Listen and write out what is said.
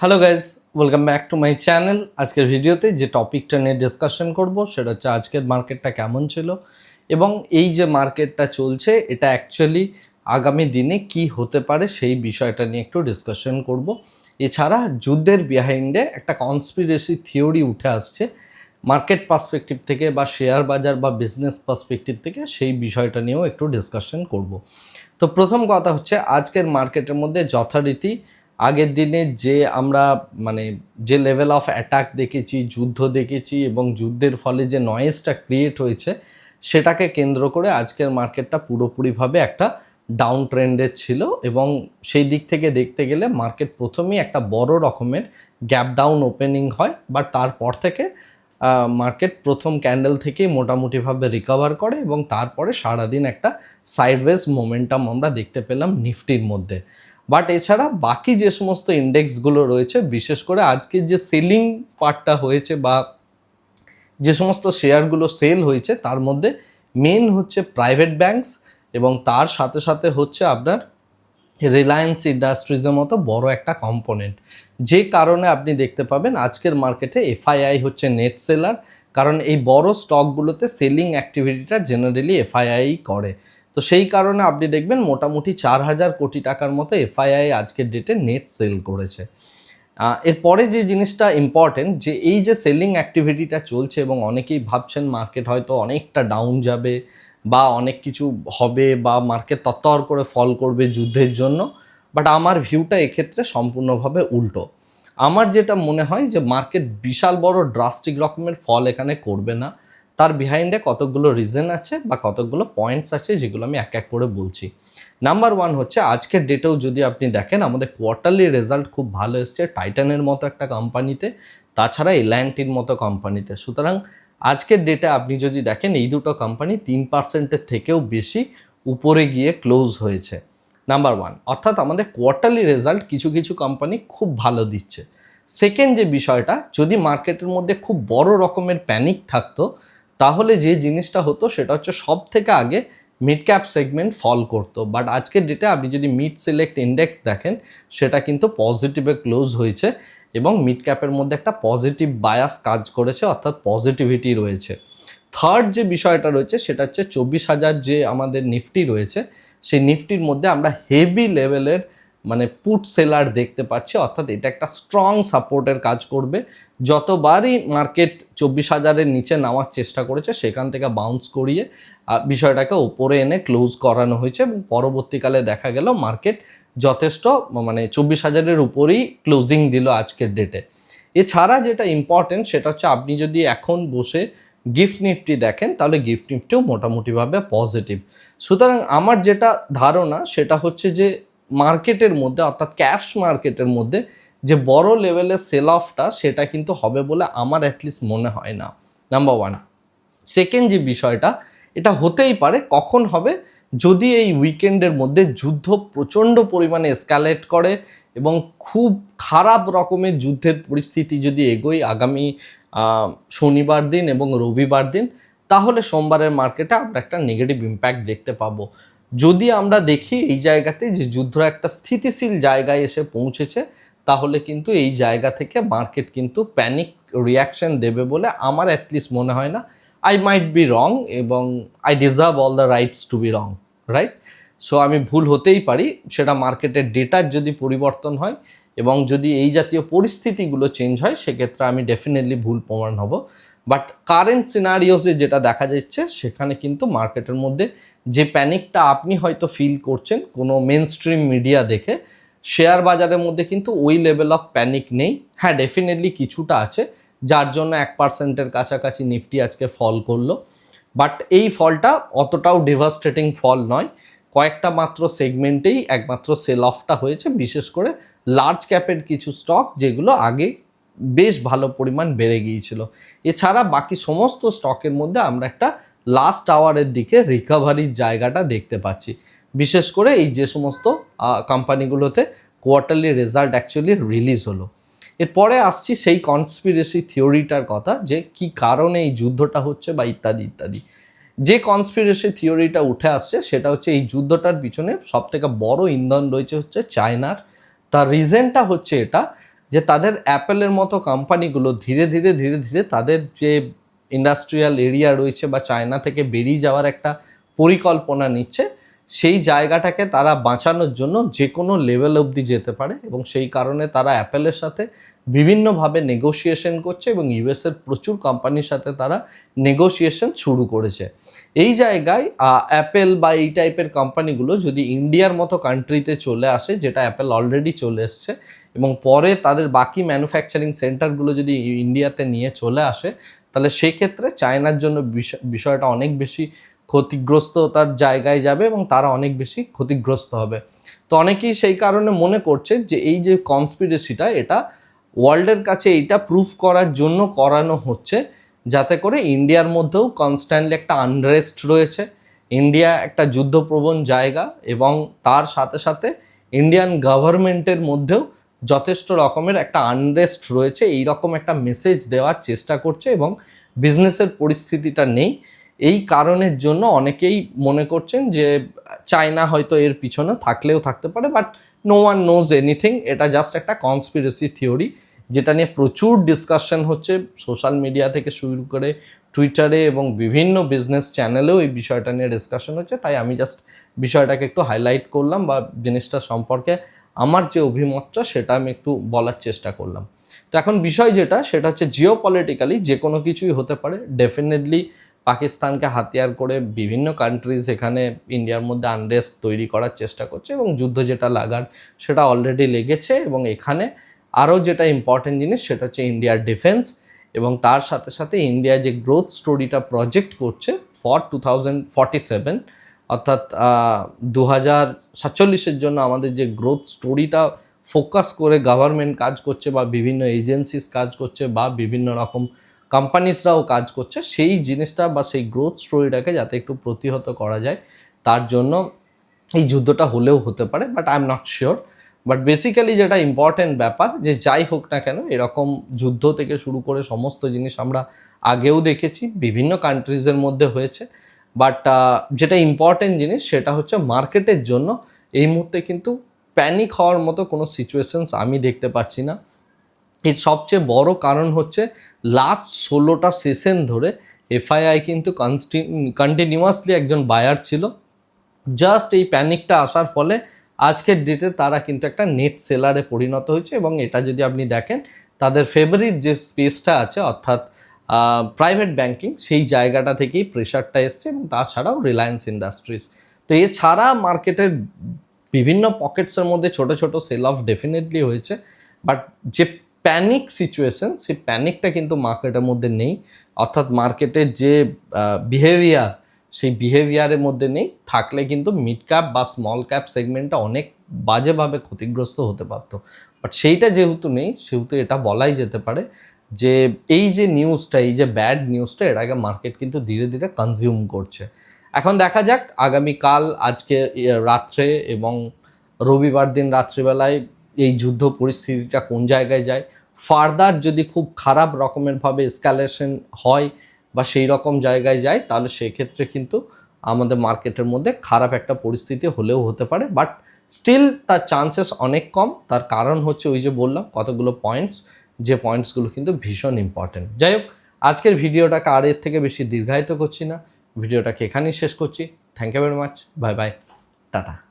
Hello guys welcome back to my channel আজকের ভিডিওতে যে টপিকটা নিয়ে ডিসকাশন করব, সেটা হচ্ছে আজকের মার্কেটটা কেমন ছিল এবং এই যে মার্কেটটা চলছে, এটা অ্যাকচুয়ালি আগামী দিনে কি হতে পারে সেই বিষয়টা নিয়ে একটু ডিসকাশন করব। এছাড়া যুদ্ধের বিহাইন্ডে একটা কনস্পিরেসি থিওরি উঠে আসছে। মার্কেট পার্সপেক্টিভ থেকে বা শেয়ার বাজার বা বিজনেস পার্সপেক্টিভ থেকে সেই বিষয়টা নিয়েও একটু ডিসকাশন করব। তো প্রথম কথা হচ্ছে, আজকের মার্কেটের মধ্যে যথারীতি আগের দিনে যে আমরা মানে যে লেভেল অফ অ্যাটাক দেখেছি, যুদ্ধ দেখেছি এবং যুদ্ধের ফলে যে নয়েজটা ক্রিয়েট হয়েছে, সেটাকে কেন্দ্র করে আজকের মার্কেটটা পুরোপুরিভাবে একটা ডাউন ট্রেন্ডের ছিল এবং সেই দিক থেকে দেখতে গেলে মার্কেট প্রথমেই একটা বড় রকমের গ্যাপ ডাউন ওপেনিং হয় বাট তারপর থেকে মার্কেট প্রথম ক্যান্ডেল থেকেই মোটামুটিভাবে রিকভার করে এবং তারপরে সারাদিন একটা সাইডওয়েজ মোমেন্টাম আমরা দেখতে পেলাম নিফটির মধ্যে। বাট এছাড়া বাকি যে সমস্ত ইন্ডেক্সগুলো রয়েছে, বিশেষ করে আজকে যে সেলিং পার্টটা হয়েছে বা যে সমস্ত শেয়ারগুলো সেল হয়েছে, তার মধ্যে মেন হচ্ছে প্রাইভেট ব্যাংকস এবং তার সাথে সাথে হচ্ছে আপনার রিলায়েন্স ইন্ডাস্ট্রিজের মতো বড় একটা কম্পোনেন্ট যে কারণে আপনি দেখতে পাবেন আজকের মার্কেটে এফআইআই হচ্ছে নেট সেলার কারণ এই বড় স্টকগুলোতে সেলিং অ্যাক্টিভিটিটা জেনারেলি এফআইআই করে। তো সেই কারণে আপনি দেখবেন মোটামুটি চার হাজার কোটি টাকার মতো এফআইআই আজকের ডেটে নেট সেল করেছে। এরপরে যে জিনিসটা ইম্পর্টেন্ট যে এই যে সেলিং অ্যাক্টিভিটিটা চলছে এবং অনেকেই ভাবছেন মার্কেট হয়তো অনেকটা ডাউন যাবে বা অনেক কিছু হবে বা মার্কেট তত্তর করে ফল করবে যুদ্ধের জন্য বাট আমার ভিউটা এক্ষেত্রে সম্পূর্ণভাবে উল্টো। আমার যেটা মনে হয় যে মার্কেট বিশাল বড় ড্রাস্টিক রকমের ফল এখানে করবে না। তার বিহাইন্ডে কতগুলো রিজন আছে বা কতগুলো পয়েন্টস আছে যেগুলো আমি এক এক করে বলছি। নাম্বার ওয়ান হচ্ছে, আজকের ডেটেও যদি আপনি দেখেন, আমাদের কোয়ার্টারলি রেজাল্ট খুব ভালো এসছে টাইটানের মতো একটা কোম্পানিতে তাছাড়া এল্যান্টির মতো কোম্পানিতে সুতরাং আজকের ডেটে আপনি যদি দেখেন, এই দুটো কোম্পানি তিন পার্সেন্টের থেকেও বেশি উপরে গিয়ে ক্লোজ হয়েছে। নাম্বার ওয়ান অর্থাৎ আমাদের কোয়ার্টারলি রেজাল্ট কিছু কিছু কোম্পানি খুব ভালো দিচ্ছে। সেকেন্ড যে বিষয়টা, যদি মার্কেটের মধ্যে খুব বড় রকমের প্যানিক থাকতো তাহলে যে জিনিসটা হতো সেটা হচ্ছে সব থেকে আগে মিড ক্যাপ সেগমেন্ট ফল করতো। বাট আজকের ডেটে আপনি যদি মিড সিলেক্ট ইন্ডেক্স দেখেন, সেটা কিন্তু পজিটিভে ক্লোজ হয়েছে এবং মিড ক্যাপের মধ্যে একটা পজিটিভ বায়াস কাজ করেছে, অর্থাৎ পজিটিভিটি রয়েছে। থার্ড যে বিষয়টা রয়েছে, সেটা হচ্ছে চব্বিশ হাজার যে আমাদের নিফটি রয়েছে, সেই নিফটির মধ্যে আমরা হেভি লেভেলের মানে পুট সেলার দেখতে পাচ্ছি, অর্থাৎ এটা একটা স্ট্রং সাপোর্টের কাজ করবে। যতবারই মার্কেট চব্বিশ হাজারের নিচে নামার চেষ্টা করেছে, সেখান থেকে বাউন্স করিয়ে বিষয়টাকে ওপরে এনে ক্লোজ করানো হয়েছে এবং পরবর্তীকালে দেখা গেল মার্কেট যথেষ্ট মানে চব্বিশ হাজারের উপরেই ক্লোজিং দিল আজকের ডেটে এছাড়া যেটা ইম্পর্টেন্ট সেটা হচ্ছে আপনি যদি এখন বসে গিফট নিফটি দেখেন, তাহলে গিফট নিফটিও মোটামুটিভাবে পজিটিভ সুতরাং আমার যেটা ধারণা, সেটা হচ্ছে যে মার্কেটের মধ্যে, অর্থাৎ ক্যাশ মার্কেটের মধ্যে যে বড় লেভেলের সেল অফটা সেটা কিন্তু হবে বলে আমার অ্যাটলিস্ট মনে হয় না। নাম্বার ওয়ান সেকেন্ড যে বিষয়টা, এটা হতেই পারে, কখন হবে? যদি এই উইকেন্ডের মধ্যে যুদ্ধ প্রচণ্ড পরিমাণে এসকালেট করে এবং খুব খারাপ রকমের যুদ্ধের পরিস্থিতি যদি এগোয় আগামী শনিবার দিন এবং রবিবার দিন, তাহলে সোমবারের মার্কেটে আমরা একটা নেগেটিভ ইম্প্যাক্ট দেখতে পাবো। যদি আমরা দেখি এই জায়গাতে যে যুদ্ধ একটা স্থিতিশীল জায়গায় এসে পৌঁছেছে, তাহলে কিন্তু এই জায়গা থেকে মার্কেট কিন্তু প্যানিক রিয়াকশন দেবে বলে আমার অ্যাটলিস্ট মনে হয় না। আই মাইট বি রং এবং I deserve all the rights to be wrong right so আমি ভুল হতেই পারি, সেটা মার্কেটের ডেটার যদি পরিবর্তন হয় এবং যদি এই জাতীয় পরিস্থিতিগুলো চেঞ্জ হয়, সেক্ষেত্রে আমি ডেফিনেটলি ভুল প্রমাণ হব। বাট কারেন্ট সিনারিওসে যেটা দেখা যাচ্ছে, সেখানে কিন্তু মার্কেটের মধ্যে যে প্যানিকটা আপনি হয়তো ফিল করছেন কোনো মেন স্ট্রিম মিডিয়া দেখে শেয়ার বাজারের মধ্যে কিন্তু ওই লেভেল অফ প্যানিক নেই। হ্যাঁ ডেফিনেটলি কিছুটা আছে, যার জন্য এক পার্সেন্টের কাছাকাছি নিফটি আজকে ফল করল। বাট এই ফলটা অতটাও ডেভাস্টেটিং ফল নয়। কয়েকটা মাত্র সেগমেন্টেই একমাত্র সেল অফটা হয়েছে, বিশেষ করে লার্জ ক্যাপের কিছু স্টক যেগুলো আগে বেশ ভালো পরিমাণ বেড়ে গিয়েছিল। এছাড়া বাকি সমস্ত স্টকের মধ্যে আমরা একটা লাস্ট আওয়ারের দিকে রিকভারির জায়গাটা দেখতে পাচ্ছি। বিশেষ করে এই যে সমস্ত কোম্পানিগুলোতে কোয়ার্টারলি রেজাল্ট অ্যাকচুয়ালি রিলিজ হলো। এরপরে আসছি সেই কনস্পিরেসি থিওরিটার কথা, যে কি কারণে এই যুদ্ধটা হচ্ছে বা ইত্যাদি ইত্যাদি। যে কনস্পিরেসি থিওরিটা উঠে আসছে, সেটা হচ্ছে এই যুদ্ধটার পিছনে সবথেকে বড় ইন্ধন রয়েছে হচ্ছে চায়নার। তার রিজেনটা হচ্ছে এটা তাদের অ্যাপেলের মতো কোম্পানিগুলো ধীরে ধীরে ধীরে ধীরে তাদের যে ইন্ডাস্ট্রিয়াল এরিয়া রয়েছে বা চায়না থেকে বেরিয়ে যাওয়ার একটা পরিকল্পনা নিচ্ছে, সেই জায়গাটাকে তারা বাঁচানোর জন্য যে কোনো লেভেল অবধি যেতে পারে এবং সেই কারণে তারা অ্যাপেলের সাথে বিভিন্নভাবে নেগোসিয়েশন করছে এবং ইউএসের প্রচুর কোম্পানির সাথে তারা নেগোসিয়েশন শুরু করেছে। এই জায়গায় অ্যাপেল বা এই টাইপের কোম্পানিগুলো যদি ইন্ডিয়ার মতো কান্ট্রিতে চলে আসে, যেটা অ্যাপেল অলরেডি চলে এসছে, এবং পরে তাদের বাকি ম্যানুফ্যাকচারিং সেন্টারগুলো যদি ইন্ডিয়াতে নিয়ে চলে আসে, তাহলে সেক্ষেত্রে চায়নার জন্য বিষয়- বিষয়টা অনেক বেশি ক্ষতিগ্রস্ততার জায়গায় যাবে এবং তারা অনেক বেশি ক্ষতিগ্রস্ত হবে। তো অনেকেই সেই কারণে মনে করছে যে এই যে কনস্পিরেসিটা এটা ওয়ার্ল্ডের কাছে এইটা প্রুফ করার জন্য করানো হচ্ছে যাতে করে ইন্ডিয়ার মধ্যেও কনস্ট্যান্টলি একটা আনরেস্ট রয়েছে। ইন্ডিয়া একটা যুদ্ধপ্রবণ জায়গা এবং তার সাথে সাথে ইন্ডিয়ান গভর্নমেন্টের মধ্যেও যথেষ্ট রকমের একটা আনরেস্ট রয়েছে। এই রকম একটা মেসেজ দেওয়ার চেষ্টা করছে এবং বিজনেসের পরিস্থিতিটা নেই। এই কারণের জন্য অনেকেই মনে করছেন যে চায়না হয়তো এর পিছনে থাকলেও থাকতে পারে but no one knows anything এটা জাস্ট একটা কনস্পিরেসি থিওরি যেটা নিয়ে প্রচুর ডিসকাশন হচ্ছে সোশ্যাল মিডিয়া থেকে শুরু করে টুইটারে এবং বিভিন্ন বিজনেস চ্যানেলেও এই বিষয়টা নিয়ে ডিসকাশন হচ্ছে। তাই আমি জাস্ট বিষয়টাকে একটু হাইলাইট করলাম বা জিনিসটা সম্পর্কে আমার যে অভিমতটা সেটা আমি একটু বলার চেষ্টা করলাম। তো এখন বিষয় যেটা সেটা হচ্ছে জিও পলিটিক্যালি যে কোনো কিছুই হতে পারে। ডেফিনেটলি পাকিস্তানকে হাতিয়ার করে বিভিন্ন কান্ট্রিজ এখানে ইন্ডিয়ার মধ্যে আনরেস্ট তৈরি করার চেষ্টা করছে এবং যুদ্ধ যেটা লাগার সেটা অলরেডি লেগেছে এবং এখানে আরও যেটা ইম্পর্টেন্ট জিনিস সেটা হচ্ছে ইন্ডিয়ার ডিফেন্স এবং তার সাথে সাথে ইন্ডিয়া যে গ্রোথ স্টোরিটা প্রজেক্ট করছে for two thousand forty seven অর্থাৎ দু হাজার সাতচল্লিশের জন্য আমাদের যে গ্রোথ স্টোরিটা ফোকাস করে গভর্নমেন্ট কাজ করছে বা বিভিন্ন এজেন্সিস কাজ করছে বা বিভিন্ন রকম কোম্পানিসরাও কাজ করছে, সেই জিনিসটা বা সেই গ্রোথ স্টোরিটাকে যাতে একটু প্রতিহত করা যায়, তার জন্য এই যুদ্ধটা হলেও হতে পারে but I am not sure but basically যেটা ইম্পর্টেন্ট ব্যাপার, যে যাই হোক না কেন, এরকম যুদ্ধ থেকে শুরু করে সমস্ত জিনিস আমরা আগেও দেখেছি, বিভিন্ন কান্ট্রিজের মধ্যে হয়েছে বাট যেটা ইম্পর্টেন্ট জিনিস সেটা হচ্ছে মার্কেটের জন্য এই মুহূর্তে কিন্তু প্যানিক হওয়ার মতো কোনো সিচুয়েশনস আমি দেখতে পাচ্ছি না। এর সবচেয়ে বড় কারণ হচ্ছে লাস্ট ষোলোটা সেশন ধরে এফআইআই কিন্তু কন্টিনিউয়াসলি একজন বায়ার ছিল। জাস্ট এই প্যানিকটা আসার ফলে আজকের ডেটে তারা কিন্তু একটা নেট সেলারে পরিণত হয়েছে এবং এটা যদি আপনি দেখেন, তাদের ফেভারিট যে স্পেসটা আছে, অর্থাৎ প্রাইভেট ব্যাংকিং সেই জায়গাটা থেকেই প্রেশারটা এসছে এবং তাছাড়াও রিলায়েন্স ইন্ডাস্ট্রিজ তো এছাড়া মার্কেটের বিভিন্ন পকেটসের মধ্যে ছোট ছোট সেল অফ ডেফিনেটলি হয়েছে। বাট যে প্যানিক সিচুয়েশন সেই প্যানিকটা কিন্তু মার্কেটের মধ্যে নেই। অর্থাৎ মার্কেটের যে বিহেভিয়ার সেই বিহেভিয়ারের মধ্যে নেই। থাকলে কিন্তু মিড ক্যাপ বা স্মল ক্যাপ সেগমেন্টটা অনেক বাজেভাবে ক্ষতিগ্রস্ত হতে পারতো। বাট সেইটা যেহেতু নেই, সেহেতু এটা বলাই যেতে পারে যে, এই যে নিউজটা এই যে ব্যাড নিউজটা এটাকে মার্কেট কিন্তু ধীরে ধীরে কনজিউম করছে। এখন দেখা যাক, আগামীকাল, আজকে রাত্রে এবং রবিবার দিন রাত্রিবেলায় এই যুদ্ধ পরিস্থিতিটা কোন জায়গায় যায়? ফার্দার যদি খুব খারাপ রকমেরভাবে এসকালেশন হয় বা সেই রকম জায়গায় যায়, তাহলে সেই ক্ষেত্রে কিন্তু আমাদের মার্কেটের মধ্যে খারাপ একটা পরিস্থিতি হলেও হতে পারে। বাট স্টিল তার চান্সেস অনেক কম। তার কারণ হচ্ছে ওই যে বললাম, কতগুলো পয়েন্টস যে পয়েন্টসগুলো কিন্তু ভীষণ ইম্পর্টেন্ট যাই হোক, আজকের ভিডিওটাকে আর এর থেকে বেশি দীর্ঘায়িত করছি না। ভিডিওটাকে এখানেই শেষ করছি। Thank you very much bye bye tata.